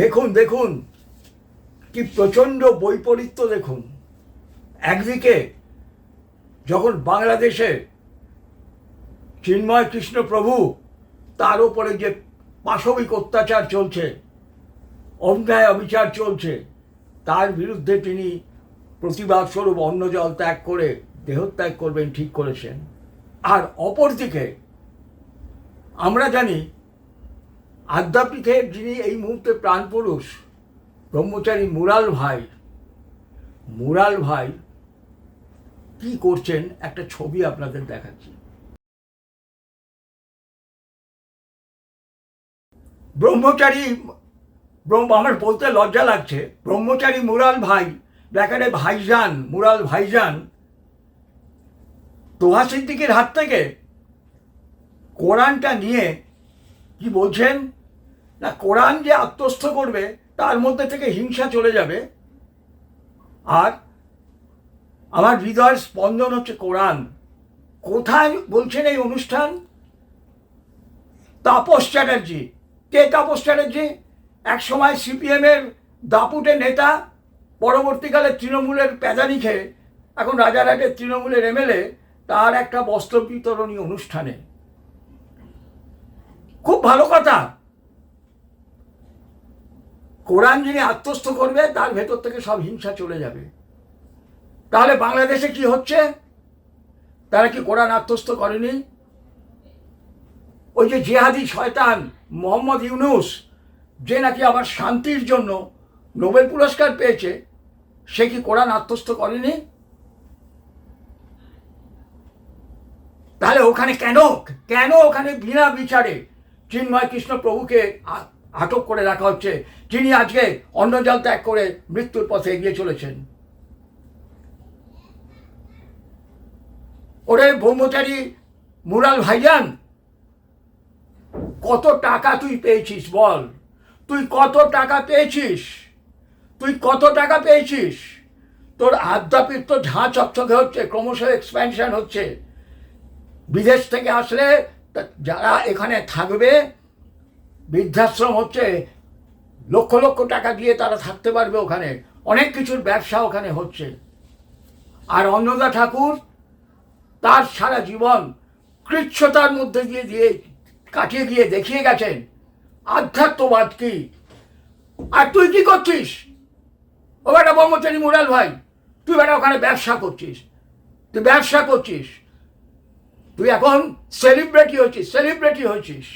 দেখুন দেখুন, কি প্রচণ্ড বৈপরীত্য দেখুন। একদিকে যখন বাংলাদেশে চিন্ময় কৃষ্ণ প্রভু তার উপরে যে পাশবিক অত্যাচার চলছে, অন্যায় অবিচার চলছে, তার বিরুদ্ধে তিনি প্রতিবাদ স্বরূপ অন্ন জল ত্যাগ করে, দেহত্যাগ করবেন, ঠিক করেছেন। আর অপরদিকে আমরা জানি আদ্যাপীঠের যিনি এই মুহূর্তে প্রাণপুরুষ, ব্রহ্মচারী মুরাল ভাই। মুরাল ভাই কি করছেন? একটা ছবি আপনাদের দেখাচ্ছি। ব্রহ্মচারী, ব্রহ্ম, আমার বলতে লজ্জা লাগছে। ব্রহ্মচারী মুরাল ভাই, ব্যাকারে ভাইজান, মুরাল ভাইজান। তোহা সিদ্দিকের হাত থেকে কোরআনটা নিয়ে কি বলছেন? না, কোরআন যে আত্মস্থ করবে, তার মধ্যে থেকে হিংসা চলে যাবে। আর আমার হৃদয়ের স্পন্দন হচ্ছে কোরআন। কোথায় বলছেন এই অনুষ্ঠান? তাপস চ্যাটার্জি। কে তাপস চ্যাটার্জি? এক সময় সিপিএমের দাপুটে নেতা, পরবর্তীকালে তৃণমূলের প্যাদানি খেয়ে, এখন রাজারহাটের তৃণমূলের এমএলএ তার একটা বস্ত্র বিতরণী অনুষ্ঠানে। খুব ভালো কথা। কোরআন যিনি আত্মস্থ করবে, তার ভেতর থেকে সব হিংসা চলে যাবে। তাহলে বাংলাদেশে কি হচ্ছে? তারা কি কোরআন আত্মস্থ করেনি? ওই যে জেহাদি শয়তান মোহাম্মদ ইউনুস, যে নাকি আবার শান্তির জন্য নোবেল পুরস্কার পেয়েছে, সে কি কোরআন আত্মস্থ করেনি? তাহলে ওখানে কেন? কেন ওখানে বিনা বিচারে চিন্ময় কৃষ্ণ প্রভুকে আটক করে রাখা হচ্ছে। যিনি আজকে অন্ন জল ত্যাগ করে মৃত্যুর পথে এগিয়ে চলেছেন। ওরে ব্রহ্মচারী, মুরাল ভাইজান, কত টাকা তুই পেয়েছিস বল? তুই কত টাকা পেয়েছিস? তুই কত টাকা পেয়েছিস? তোর আদ্যাপীঠ তো ঝাঁ চকচকে হচ্ছে, ক্রমশ এক্সপ্যানশন হচ্ছে। বিদেশ থেকে আসলে যারা এখানে থাকবে বৃদ্ধাশ্রম হচ্ছে লক্ষ লক্ষ টাকা দিয়ে তারা থাকতে পারবে ওখানে। অনেক কিছুর ব্যবসা ওখানে হচ্ছে। আর অন্নদা ঠাকুর তার সারা জীবন কৃচ্ছতার মধ্যে দিয়ে দিয়ে কাটিয়ে গিয়ে দেখিয়ে গেছেন, আধ্যাত্মবাদ কি? আর তুই কি করছিস? ও বেটা ব্রহ্মচারী মুরাল ভাই, তুই বেটা ওখানে ব্যবসা করছিস। তুই ব্যবসা করছিস। তুই এখন সেলিব্রিটি হয়েছিস সেলিব্রিটি হয়েছিস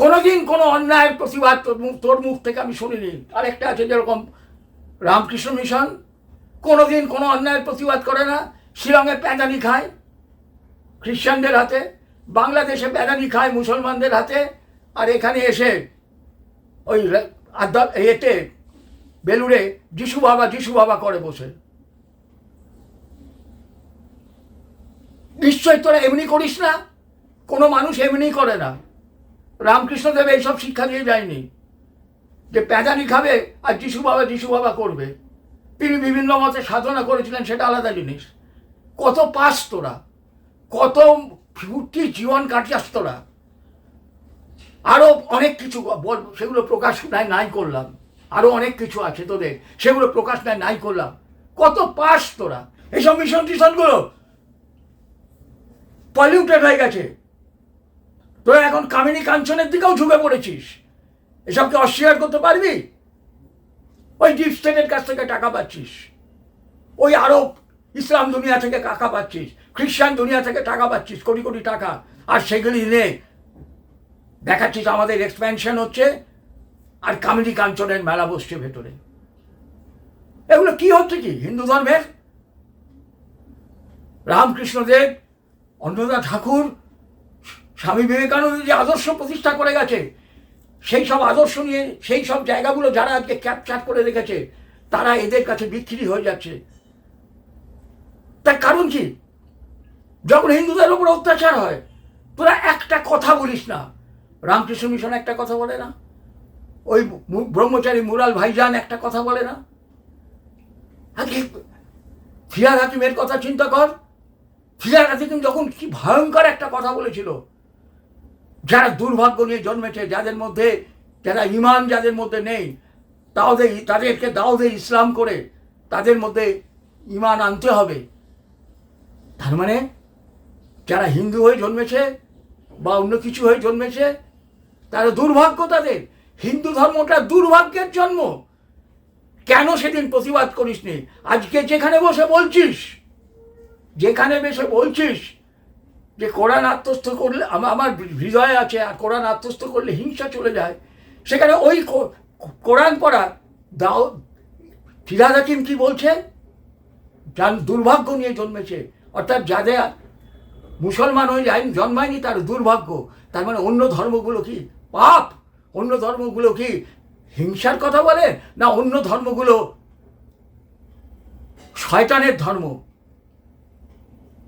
কোনোদিন কোনো অন্যায়ের প্রতিবাদ তোর মুখ থেকে আমি শুনিনি। আরেকটা আছে যেরকম রামকৃষ্ণ মিশন, কোনোদিন কোনো অন্যায়ের প্রতিবাদ করে না। শিলংয়ে প্যাঁদানি খায় খ্রিস্টানদের হাতে, বাংলাদেশে প্যাঁদানি খায় মুসলমানদের হাতে, আর এখানে এসে ওই আদ্যা এতে বেলুড়ে যিশু বাবা যিশু বাবা করে বসে। নিশ্চয় তোরা এমনি করিস না? কোনো মানুষ এমনি করে না। রামকৃষ্ণদেব এইসব শিক্ষা দিয়ে যায়নি। যে প্যাঁদানি খাবে আর যিশু বাবা যিশু বাবা করবে। তিনি বিভিন্ন মতে সাধনা করেছিলেন, সেটা আলাদা জিনিস। কত পাস তোরা। কত ফুর্তি জীবন কাটিয়াস তোরা। আরও অনেক কিছু সেগুলো প্রকাশ নাই নাই করলাম। আরও অনেক কিছু আছে তোদের, সেগুলো প্রকাশ নাই নাই করলাম। কত পাস তোরা। এইসব মিশন টিশনগুলো পলিউটেড হয়ে গেছে। তোরা এখন কামিনী কাঞ্চনের দিকেও ঝুঁকে পড়েছিস। এসবকে অস্বীকার করতে পারবি? ওই ডিপ স্টেটের কাছ থেকে টাকা পাচ্ছিস। ওই আরব ইসলাম দুনিয়া থেকে টাকা পাচ্ছিস। খ্রিস্টান দুনিয়া থেকে টাকা পাচ্ছিস, কোটি কোটি টাকা। আর সেগুলি নে। দেখাচ্ছিস আমাদের এক্সপ্যানশন হচ্ছে আর কামিনী কাঞ্চনের মেলা বসছে ভেতরে। এগুলো কি হচ্ছে কি? হিন্দু ধর্মের? রামকৃষ্ণদেব, অন্নদা ঠাকুর স্বামী বিবেকানন্দ যে আদর্শ প্রতিষ্ঠা করে গেছে, সেই সব আদর্শ নিয়ে, সেই সব জায়গাগুলো যারা আজকে ক্যাপচার করে রেখেছে, তারা এদের কাছে বিক্রি হয়ে যাচ্ছে। তার কারণ কি? যখন হিন্দুদের উপর অত্যাচার হয়, তোরা একটা কথা বলিস না। রামকৃষ্ণ মিশন একটা কথা বলে না। ওই ব্রহ্মচারী মুরাল ভাইজান একটা কথা বলে না। ফিরাদ হাকিমের কথা চিন্তা কর। ফিরাদ হাকিম যখন কি ভয়ঙ্কর একটা কথা বলেছিল যারা দুর্ভাগ্য নিয়ে জন্মেছে, যাদের মধ্যে, যারা ইমান যাদের মধ্যে নেই তাওদের তাদেরকে দাওদে ইসলাম করে, তাদের মধ্যে ইমান আনতে হবে। তার মানে যারা হিন্দু হয়ে জন্মেছে বা অন্য কিছু হয়ে জন্মেছে, তারা দুর্ভাগ্য তাদের। হিন্দু ধর্মটা দুর্ভাগ্যের জন্ম। কেন সেদিন প্রতিবাদ করিসনি? আজকে যেখানে বসে বলছিস, যেখানে বসে বলছিস যে কোরআন আত্মস্থ করলে, আমা- আমার হৃদয়ে আছে, আর কোরআন আত্মস্থ করলে হিংসা চলে যায়। সেখানে ওই কোরআন পড়া, দাও, ফিরাদ হাকিম কি বলছে? যার দুর্ভাগ্য নিয়ে জন্মেছে, অর্থাৎ যাদের মুসলমান হয়ে যায় জন্মায়নি, তার দুর্ভাগ্য। তার মানে অন্য ধর্মগুলো কি? পাপ! অন্য ধর্মগুলো কি হিংসার কথা বলে, না অন্য ধর্মগুলো শয়তানের ধর্ম?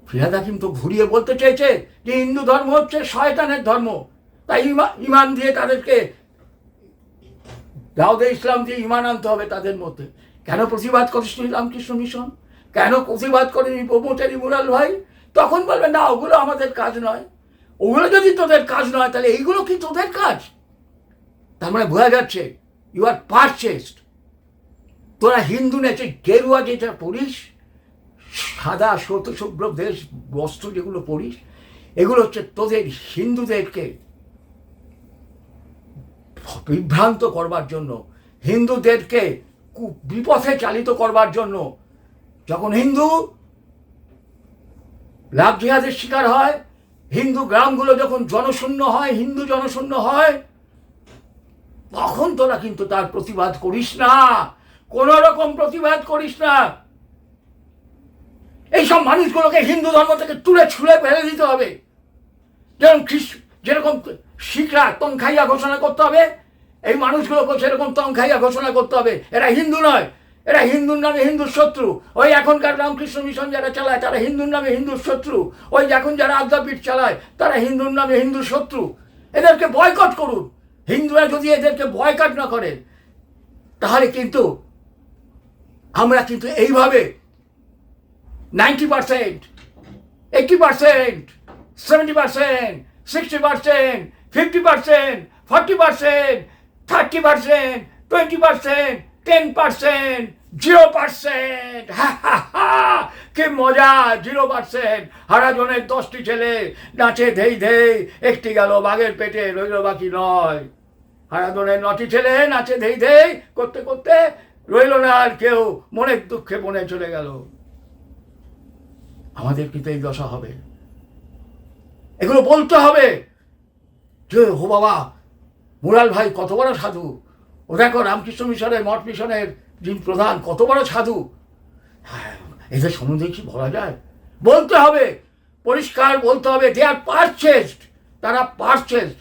ফিরাদ হাকিম তো ঘুরিয়ে বলতে চেয়েছে যে হিন্দু ধর্ম হচ্ছে শয়তানের ধর্ম। তাই ইমান দিয়ে তাদেরকে, দাউদে ইসলাম দিয়ে ইমান আনতে হবে তাদের মধ্যে। কেন প্রতিবাদ করিসনি রামকৃষ্ণ মিশন? কেন প্রতিবাদ করেনি ব্রহ্মচারী মুরাল ভাই? তখন বলবে, না, ওগুলো আমাদের কাজ নয়। ওগুলো যদি তোদের কাজ নয়, তাহলে এইগুলো কি তোদের কাজ? তার মানে বোঝা যাচ্ছে ইউ আর পারচেস্ট তোরা হিন্দু নেছে গেরুয়া যেটা পড়িস সাদা শ্বেত শুভ্র দেশ বস্ত্র যেগুলো পড়িস এগুলো হচ্ছে তোদের হিন্দুদেরকে বিভ্রান্ত করবার জন্য, হিন্দুদেরকে বিপথে চালিত করবার জন্য। যখন হিন্দু লাভ জিহাদের শিকার হয়, হিন্দু গ্রামগুলো যখন জনশূন্য হয়, হিন্দু জনশূন্য হয়, তখন তোরা কিন্তু তার প্রতিবাদ করিস না। কোন রকম প্রতিবাদ করিস না। এইসব মানুষগুলোকে হিন্দু ধর্ম থেকে তুলে ছুঁড়ে ফেলে দিতে হবে। যেরকম খ্রিস্ট যেরকম শিখরা তং খাইয়া ঘোষণা করতে হবে, এই মানুষগুলোকে সেরকম তং খাইয়া ঘোষণা করতে হবে। এরা হিন্দু নয়, এরা হিন্দুর নামে হিন্দুর শত্রু। ওই এখনকার রামকৃষ্ণ মিশন যারা চালায়, তারা হিন্দুর নামে হিন্দুর শত্রু। ওই এখন যারা আদ্যাপীঠ চালায়, তারা হিন্দুর নামে হিন্দুর শত্রু। এদেরকে বয়কট করুন। হিন্দুরা যদি এদেরকে বয়কট না করে, তাহলে কিন্তু আমরা কিন্তু এইভাবে ninety percent eighty percent, seventy percent, sixty percent, fifty percent, forty percent, thirty percent, twenty percent, ten percent, zero percent. কি মজা, জিরো পার্সেন্ট। হারাজনের দশটি ছেলে নাচে ধেই ধেই একটি গেল বাঘের পেটে, রইল বাকি নয়। হারাধনের নটি ছেলে নাচে ধেই ধেই করতে করতে রইল না আর কেউ, মনের দুঃখে মনে চলে গেল। আমাদের কিন্তু এই দশা হবে। এগুলো বলতে হবে যে, হো বাবা, মুরাল ভাই কত বড় সাধু। ও দেখো, রামকৃষ্ণ মিশনের, মঠ মিশনের যিনি প্রধান, কত বড় সাধু। হ্যাঁ এদের সম্বন্ধে কি বলা যায়? বলতে হবে, পরিষ্কার বলতে হবে দে আর পারচেস্ট তারা পারচেস্ট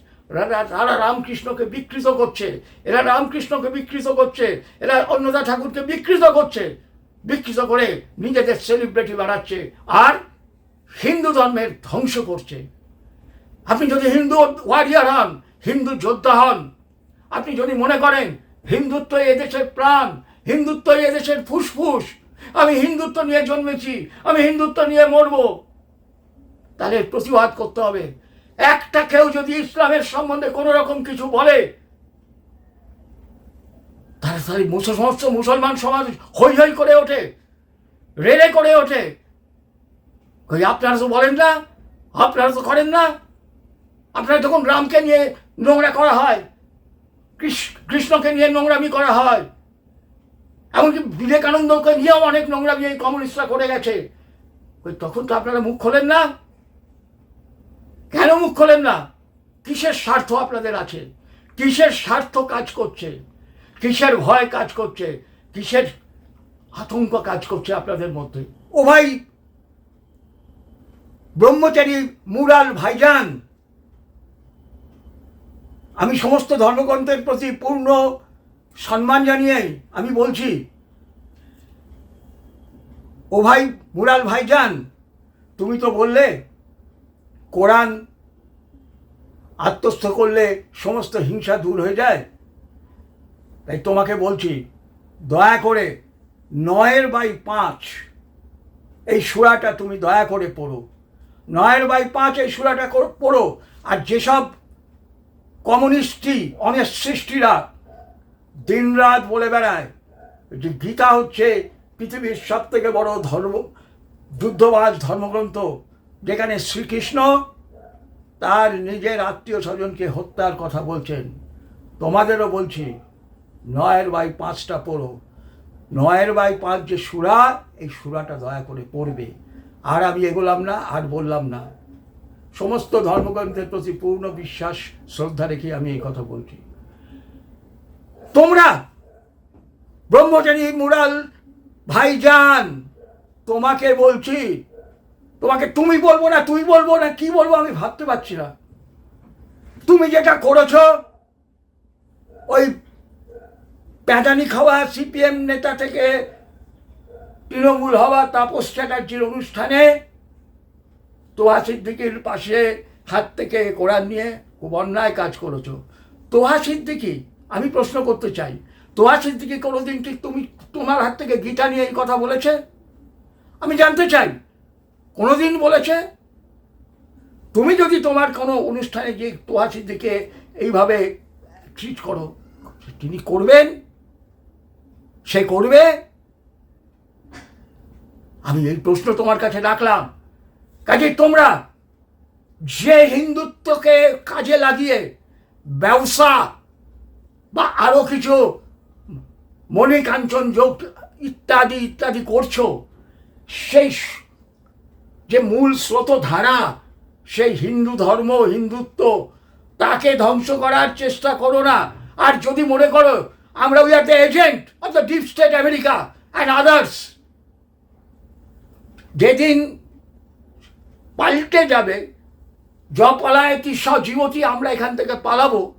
তারা রামকৃষ্ণকে বিকৃত করছে। এরা রামকৃষ্ণকে বিকৃত করছে। এরা অন্নদা ঠাকুরকে বিকৃত করছে। বিকৃত করে নিজেদের সেলিব্রিটি বাড়াচ্ছে আর হিন্দু ধর্মের ধ্বংস করছে। আপনি যদি হিন্দু ওয়ারিয়ার হন, হিন্দু যোদ্ধা হন, আপনি যদি মনে করেন হিন্দুত্ব এদেশের প্রাণ, হিন্দুত্ব এদেশের ফুসফুস, আমি হিন্দুত্ব নিয়ে জন্মেছি, আমি হিন্দুত্ব নিয়ে মরব, তাহলে প্রতিবাদ করতে হবে। একটা কেউ যদি ইসলামের সম্বন্ধে কোনো রকম কিছু বলে মুসল- সমস্ত মুসলমান সমাজ হৈ হৈ করে ওঠে রেলে করে ওঠে। কই, আপনারা তো বলেন না, আপনারা তো করেন না। আপনারা যখন রামকে নিয়ে নোংরা করা হয়, কৃষ- কৃষ্ণকে নিয়ে নোংরামি করা হয়, এমনকি বিবেকানন্দকে নিয়েও অনেক নোংরামি এই কমিউনিস্টরা করে গেছে ওই তখন তো আপনারা মুখ খোলেন না? কেন মুখ খোলেন না? কিসের স্বার্থ আপনাদের আছে? কিসের স্বার্থ কাজ করছে? কিসের ভয় কাজ করছে? কিসের আতঙ্ক কাজ করছে আপনাদের মধ্যে? ও ভাই, ব্রহ্মচারী মুরাল ভাইজান, আমি সমস্ত ধর্মগ্রন্থের প্রতি পূর্ণ সম্মান জানিয়ে আমি বলছি, ও ভাই মুরাল ভাইজান, তুমি তো বললে কোরআন আত্মস্থ করলে সমস্ত হিংসা দূর হয়ে যায়। তাই তোমাকে বলছি, দয়া করে নয়ের বাই পাঁচ এই সুরাটা তুমি দয়া করে পড়ো। নয়ের বাই পাঁচ এই সুরাটা পড়ো। আর যেসব কমিউনিস্টই অনেক সৃষ্টিরা দিনরাত বলে বেড়ায় যে গীতা হচ্ছে পৃথিবীর সব থেকে বড় ধর্ম যুদ্ধবাজ ধর্মগ্রন্থ, যেখানে শ্রীকৃষ্ণ তার নিজের আত্মীয় স্বজনকে হত্যার কথা বলছেন। তোমাদেরও বলছি নয়ের বাই পাঁচটা পড়ো। নয়ের বাই পাঁচ যে সুরা, এই সুরাটা দয়া করে পড়বে। আর আমি এগোলাম না, আর বললাম না। সমস্ত ধর্মগ্রন্থের প্রতি পূর্ণ বিশ্বাস, শ্রদ্ধা রেখে আমি এই কথা বলছি। তোমরা ব্রহ্মচারী, মুরাল, ভাইজান, তোমাকে বলছি, তোমাকে তুমি বলব না, তুই বলব না, কি বলব আমি ভাবতে পারছি না। তুমি যেটা করেছ, ওই প্যাদানি খাওয়া সিপিএম নেতা থেকে তৃণমূল হওয়া তাপস চ্যাটার্জির অনুষ্ঠানে তোহা সিদ্দিকির পাশে হাত থেকে কোরআন নিয়ে খুব অন্যায় কাজ করেছ। তোহা সিদ্দিকি, আমি প্রশ্ন করতে চাই, তোহা সিদ্দিকি কোনোদিন ঠিক তুমি তোমার হাত থেকে গীতা নিয়ে এই কথা বলেছে? আমি জানতে চাই, কোনোদিন বলেছে? তুমি যদি তোমার কোনো অনুষ্ঠানে যে তোহা সিদ্দিকে এইভাবে ট্রিট করো তিনি করবেন? সে করবে? আমি এই প্রশ্ন তোমার কাছে রাখলাম। কাজে তোমরা যে হিন্দুত্বকে কাজে লাগিয়ে ব্যবসা বা আরও কিছু মণিকাঞ্চন যোগ ইত্যাদি ইত্যাদি করছ, সেই যে মূল স্রোতধারা, সেই হিন্দু ধর্ম, হিন্দুত্ব, তাকে ধ্বংস করার চেষ্টা করো না। আর যদি মনে করো আমরা we are the agent of the deep state America and others যেদিন পাল্টে যাবে জ পলায়তি সজীবতী আমরা এখান থেকে পালাবো,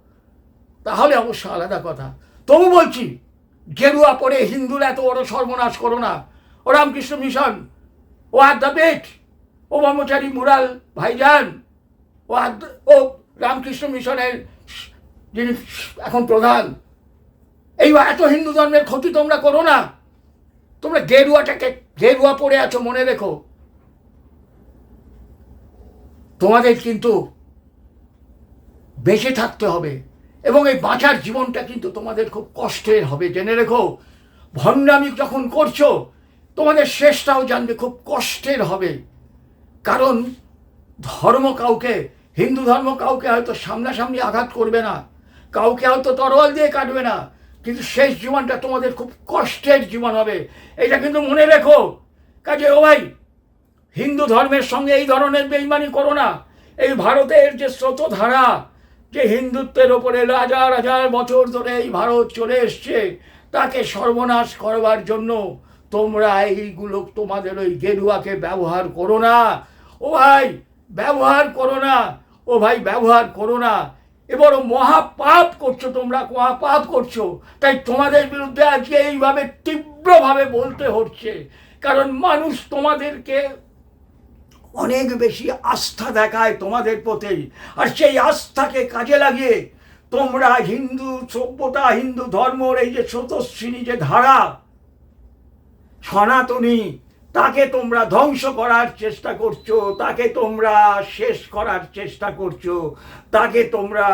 তাহলে অবশ্য আলাদা কথা। তবু বলছি, গেরুয়া পরে হিন্দুরা এত বড় সর্বনাশ করো না। ও রামকৃষ্ণ মিশন, ও আদ্যাপীঠ, ও ব্রহ্মচারী মুরাল ভাইজান, ও আদ্য- ও রামকৃষ্ণ মিশনের যিনি এখন প্রধান এই এত হিন্দু ধর্মের ক্ষতি তোমরা করো না। তোমরা গেরুয়াটাকে, গেরুয়া পড়ে আছো মনে রেখো। তোমাদের কিন্তু বেঁচে থাকতে হবে এবং এই বাঁচার জীবনটা কিন্তু তোমাদের খুব কষ্টের হবে, জেনে রেখো। ভণ্ডামি যখন করছ, তোমাদের শেষটাও জানবে খুব কষ্টের হবে। কারণ ধর্ম কাউকে, হিন্দু ধর্ম কাউকে হয়তো সামনাসামনি আঘাত করবে না। কাউকে হয়তো তরোয়াল দিয়ে কাটবে না। কিন্তু শেষ জীবনটা তোমাদের খুব কষ্টের জীবন হবে। এটা কিন্তু মনে রেখো। কাজে ও ভাই, হিন্দু ধর্মের সঙ্গে এই ধরনের বেইমানি করো না। এই ভারতের যে স্রোতধারা, যে হিন্দুত্বের ওপরে হাজার হাজার বছর ধরে এই ভারত চলে এসছে, তাকে সর্বনাশ করবার জন্য তোমরা এইগুলো তোমাদের ওই গেরুয়াকে ব্যবহার করো না। ও ভাই, ব্যবহার করো না। ও ভাই, ব্যবহার করো না। এবার মহাপাপ করছ, তোমরা মহাপাপ করছ। তাই তোমাদের বিরুদ্ধে আজকে এইভাবে তীব্রভাবে বলতে হচ্ছে। কারণ মানুষ তোমাদেরকে অনেক বেশি আস্থা দেখায় তোমাদের প্রতি। আর সেই আস্থাকে কাজে লাগিয়ে তোমরা হিন্দু সভ্যতা, হিন্দু ধর্মর এই যে স্রোতস্বিনী যে ধারা, সনাতনী তাকে তোমরা ধ্বংস করার চেষ্টা করছ, তাকে তোমরা শেষ করার চেষ্টা করছ, তাকে তোমরা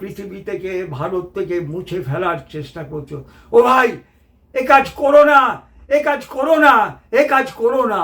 পৃথিবী থেকে, ভারত থেকে মুছে ফেলার চেষ্টা করছ। ও ভাই, এ কাজ করো না, এ কাজ করো না, এ কাজ করো না।